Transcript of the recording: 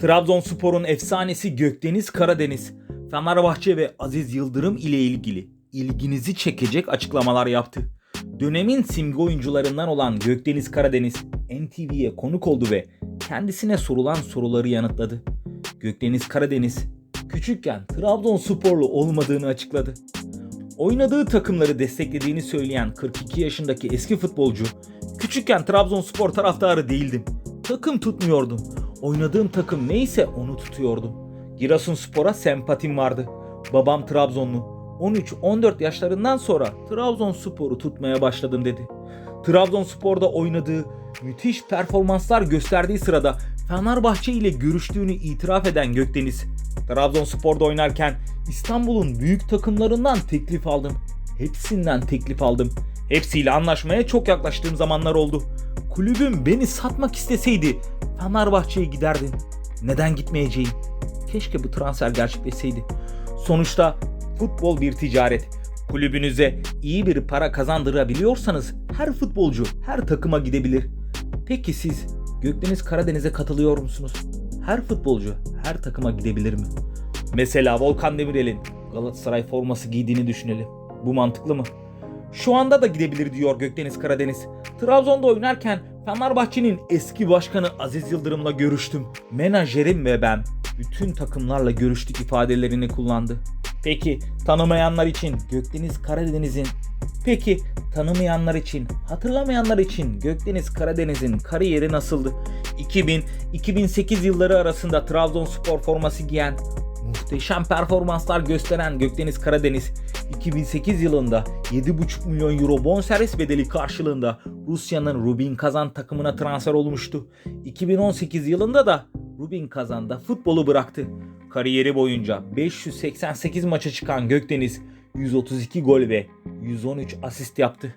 Trabzonspor'un efsanesi Gökdeniz Karadeniz, Fenerbahçe ve Aziz Yıldırım ile ilgili ilginizi çekecek açıklamalar yaptı. Dönemin simge oyuncularından olan Gökdeniz Karadeniz NTV'ye konuk oldu ve kendisine sorulan soruları yanıtladı. Gökdeniz Karadeniz küçükken Trabzonsporlu olmadığını açıkladı. Oynadığı takımları desteklediğini söyleyen 42 yaşındaki eski futbolcu, küçükken Trabzonspor taraftarı değildim. Takım tutmuyordum. Oynadığım takım neyse onu tutuyordum. Giresunspor'a sempatim vardı. Babam Trabzonlu. 13-14 yaşlarından sonra Trabzonspor'u tutmaya başladım dedi. Trabzonspor'da oynadığı müthiş performanslar gösterdiği sırada Fenerbahçe ile görüştüğünü itiraf eden Gökdeniz, Trabzonspor'da oynarken İstanbul'un büyük takımlarından teklif aldım. Hepsinden teklif aldım. Hepsiyle anlaşmaya çok yaklaştığım zamanlar oldu. Kulübüm beni satmak isteseydi Fenerbahçe'ye giderdim. Neden gitmeyeceğim? Keşke bu transfer gerçekleşseydi. Sonuçta futbol bir ticaret. Kulübünüze iyi bir para kazandırabiliyorsanız her futbolcu her takıma gidebilir. Peki siz Gökdeniz Karadeniz'e katılıyor musunuz? Her futbolcu her takıma gidebilir mi? Mesela Volkan Demirel'in Galatasaray forması giydiğini düşünelim. Bu mantıklı mı? Şu anda da gidebilir diyor Gökdeniz Karadeniz. Trabzon'da oynarken Fenerbahçe'nin eski başkanı Aziz Yıldırım'la görüştüm. Menajerim ve ben bütün takımlarla görüştük ifadelerini kullandı. Peki tanımayanlar için Gökdeniz Karadeniz'in Peki tanımayanlar için, hatırlamayanlar için Gökdeniz Karadeniz'in kariyeri nasıldı? 2000-2008 yılları arasında Trabzonspor forması giyen, muhteşem performanslar gösteren Gökdeniz Karadeniz 2008 yılında 7,5 milyon euro bonservis bedeli karşılığında Rusya'nın Rubin Kazan takımına transfer olmuştu. 2018 yılında da Rubin Kazan'da futbolu bıraktı. Kariyeri boyunca 588 maça çıkan Gökdeniz 132 gol ve 113 asist yaptı.